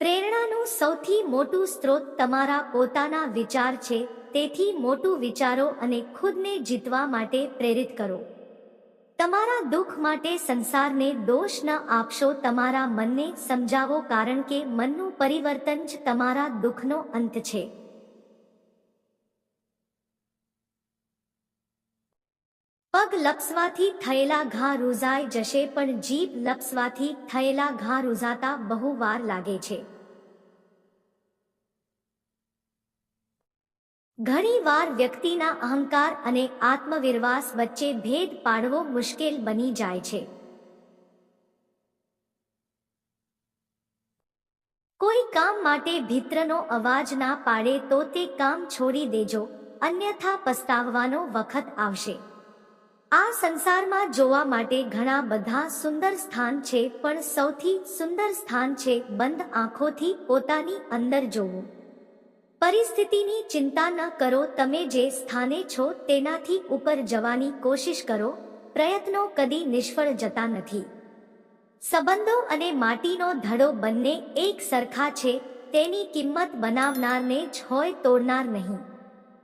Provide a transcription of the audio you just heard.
પ્રેરણાનું સૌથી મોટું સ્ત્રોત તમારા પોતાના વિચાર છે, તેથી મોટું વિચારો અને ખુદને જીતવા માટે પ્રેરિત કરો. તમારા દુઃખ માટે સંસારને દોષ ન આપશો, તમારા મનને સમજાવો, કારણ કે મનનું પરિવર્તન જ તમારા દુઃખનો અંત છે. પગ લપસવાથી થયેલા ઘા રૂઝાઈ જશે, પણ જીભ લપસવાથી થયેલા ઘા રૂઝાતા બહુ વાર લાગે છે. ઘણીવાર વ્યક્તિના અહંકાર અને આત્મવિશ્વાસ વચ્ચે ભેદ પાડવો મુશ્કેલ બની જાય છે. કોઈ કામ માટે ભિત્રનો અવાજ ના પાડે તો તે કામ છોડી દેજો, અન્યથા પસ્તાવવાનો વખત આવશે. આ સંસારમાં જોવા માટે ઘણા બધા સુંદર સ્થાન છે, પણ સૌથી સુંદર સ્થાન છે બંધ આંખોથી પોતાની અંદર જોવું. પરિસ્થિતિની ચિંતા ન કરો, તમે જે સ્થાને છો તેનાથી ઉપર જવાની કોશિશ કરો, પ્રયત્નો કદી નિષ્ફળ જતા નથી. સંબંધો અને માટીનો ધડો બંને એક સરખા છે, તેની કિંમત બનાવનારને જ હોય તોડનાર નહીં.